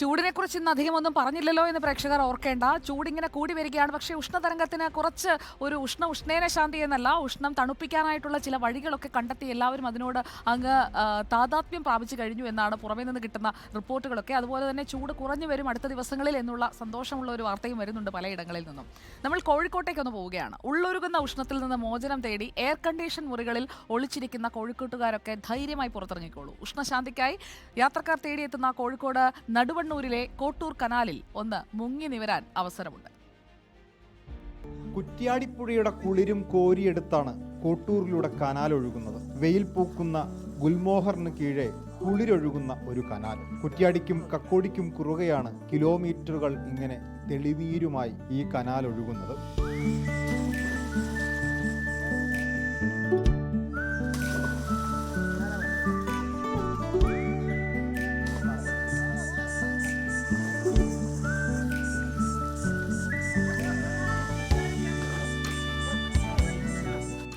ചൂടിനെ കുറിച്ച് ഇന്ന് അധികം ഒന്നും പറഞ്ഞില്ലല്ലോ എന്ന് പ്രേക്ഷകർ ഓർക്കേണ്ട. ചൂടിങ്ങനെ കൂടി വരികയാണ്. പക്ഷേ ഉഷ്ണതരംഗത്തിന് കുറച്ച് ഒരു ഉഷ്ണ ഉഷ്ണേന ശാന്തി എന്നല്ല ഉഷ്ണം തണുപ്പിക്കാനായിട്ടുള്ള ചില വഴികളൊക്കെ കണ്ടെത്തി എല്ലാവരും അതിനോട് അങ്ങ് താതാത്മ്യം പ്രാപിച്ചു കഴിഞ്ഞു എന്നാണ് പുറമേ നിന്ന് കിട്ടുന്ന റിപ്പോർട്ടുകളൊക്കെ. അതുപോലെ തന്നെ ചൂട് കുറഞ്ഞു വരും അടുത്ത ദിവസങ്ങളിൽ എന്നുള്ള സന്തോഷമുള്ള ഒരു വാർത്തയും വരുന്നുണ്ട് പലയിടങ്ങളിൽ നിന്നും. നമ്മൾ കോഴിക്കോട്ടേക്ക് ഒന്ന് പോവുകയാണ്. ഉള്ളൊരുകുന്ന ഉഷ്ണത്തിൽ നിന്ന് മോചനം തേടി എയർ കണ്ടീഷൻ മുറികളിൽ ഒളിച്ചിരിക്കുന്ന കോഴിക്കോട്ടുകാരൊക്കെ ധൈര്യമായി പുറത്തിറങ്ങിക്കോളൂ. ഉഷ്ണശാന്തിക്കായി യാത്രക്കാർ തേടിയെത്തുന്ന കോഴിക്കോട് നടുവണ്ണൂരിലെ കോട്ടൂർ കനാലിൽ ഒന്ന് മുങ്ങി നിവരാൻ അവസരമുണ്ട്. കുറ്റ്യാടിപ്പുഴയുടെ കുളിരും കോരിയെടുത്താണ് കോട്ടൂരിലൂടെ കനാൽ ഒഴുകുന്നത്. വെയിൽ പൂക്കുന്ന ഗുൽമോഹറിന് കീഴെ കുളിരൊഴുകുന്ന ഒരു കനാൽ. കുറ്റ്യാടിക്കും കക്കോടിക്കും കുറുകയാണ് കിലോമീറ്ററുകൾ ഇങ്ങനെ തെളിനീരുമായി ഈ കനാൽ ഒഴുകുന്നത്.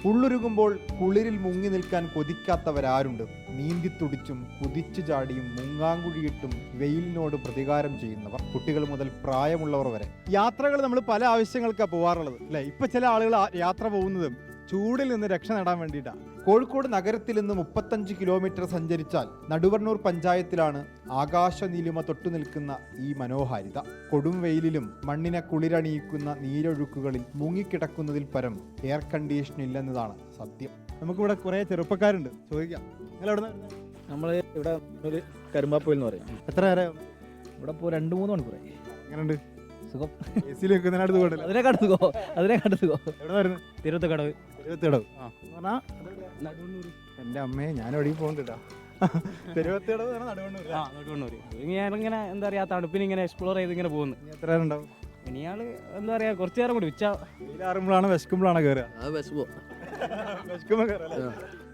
ഉള്ളൊരുകുമ്പോൾ കുളിരിൽ മുങ്ങി നിൽക്കാൻ കൊതിക്കാത്തവരാരുണ്ട്. നീന്തിത്തുടിച്ചും കുതിച്ചു ചാടിയും മുങ്ങാങ്കുഴിയിട്ടും വെയിലിനോട് പ്രതികാരം ചെയ്യുന്നവർ കുട്ടികൾ മുതൽ പ്രായമുള്ളവർ വരെ. യാത്രകൾ നമ്മൾ പല ആവശ്യങ്ങൾക്കാണ് പോവാറുള്ളത് അല്ലേ? ഇപ്പൊ ചില ആളുകൾ യാത്ര പോകുന്നതും ചൂടിൽ നിന്ന് രക്ഷ നേടാൻ വേണ്ടിയിട്ടാണ് കോഴിക്കോട് നഗരത്തിൽ നിന്ന് മുപ്പത്തഞ്ച് കിലോമീറ്റർ സഞ്ചരിച്ചാൽ നടുവണ്ണൂർ പഞ്ചായത്തിലാണ് ആകാശ നീലിമ തൊട്ടു നിൽക്കുന്ന ഈ മനോഹാരിത. കൊടും വെയിലിലും മണ്ണിനെ കുളിരണിയിക്കുന്ന നീരൊഴുക്കുകളിൽ മുങ്ങിക്കിടക്കുന്നതിൽ പരം എയർ കണ്ടീഷൻ ഇല്ലെന്നതാണ് സത്യം. നമുക്കിവിടെ കുറെ ചെറുപ്പക്കാരുണ്ട്. ചോദിക്കാം. നിങ്ങൾ എവിടെ നമ്മൾ ഇവിടെ ഒരു കരുമ്പാപ്പൊയിൽ എന്ന് പറയും. എത്ര നേരം? ഇവിടെ ഇപ്പോൾ രണ്ട് മൂന്ന് മണിക്കൂറായി. എങ്ങനെയുണ്ട്? സുഖം? എ സിയിൽ വെക്കുന്നതിനടുത്ത് പോകണ്ടല്ലോ അതിനെ കടത്തുകോ അതിനെ കടത്തുകോ എവിടെ വരുന്നത് തിരുവത്തക്കടവ് തിരുവത്തിടവ് ആ. എന്ന് പറഞ്ഞാൽ എന്റെ അമ്മയെ ഞാൻ എവിടെയും പോകുന്നുണ്ടാ തിരുവത്തിടവ് നടുവണ്ണൂർ ആ നടുവണ്ണൂർ ഞാനിങ്ങനെ എന്താ പറയുക തണുപ്പിന് ഇങ്ങനെ എക്സ്പ്ലോർ ചെയ്ത് ഇങ്ങനെ പോകുന്നു. ഇനി എത്ര നേരം ഉണ്ടാവും? ഇനി എന്താ പറയുക കുറച്ച് നേരം കൂടി. ഉച്ച വെയിലാറുമ്പോഴാണ് വിശക്കുമ്പോഴാണ് കയറുക അത് വിശപ്പോ വിശക്കുമ്പോൾ കയറുക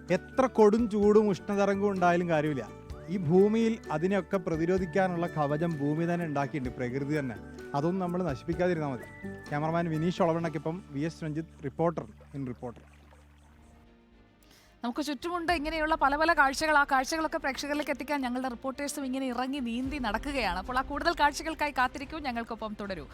എത്ര കൊടും ചൂടും ഉഷ്ണതരംഗവും ഉണ്ടായാലും കാര്യമില്ല. ഈ ഭൂമിയിൽ അതിനെയൊക്കെ പ്രതിരോധിക്കാനുള്ള കവചം ഭൂമി തന്നെ ഉണ്ടാക്കിയിട്ടുണ്ട് പ്രകൃതി തന്നെ. അതൊന്നും നമ്മൾ നശിപ്പിക്കാതിരുന്നാൽ മതി. Cameraman Vineesh ഒളവണ്ണയ്ക്കൊപ്പം V S Ranjith reporter in reporter. നമുക്ക് ചുറ്റുമുണ്ട് ഇങ്ങനെയുള്ള പല പല കാഴ്ചകൾ. ആ കാഴ്ചകളൊക്കെ പ്രേക്ഷകരിലേക്ക് എത്തിക്കാൻ ഞങ്ങളുടെ റിപ്പോർട്ടേഴ്സും ഇങ്ങനെ ഇറങ്ങി നീന്തി നടക്കുകയാണ്. അപ്പോൾ ആ കൂടുതൽ കാഴ്ചകൾക്കായി കാത്തിരിക്കൂ. ഞങ്ങൾക്കൊപ്പം തുടരൂ.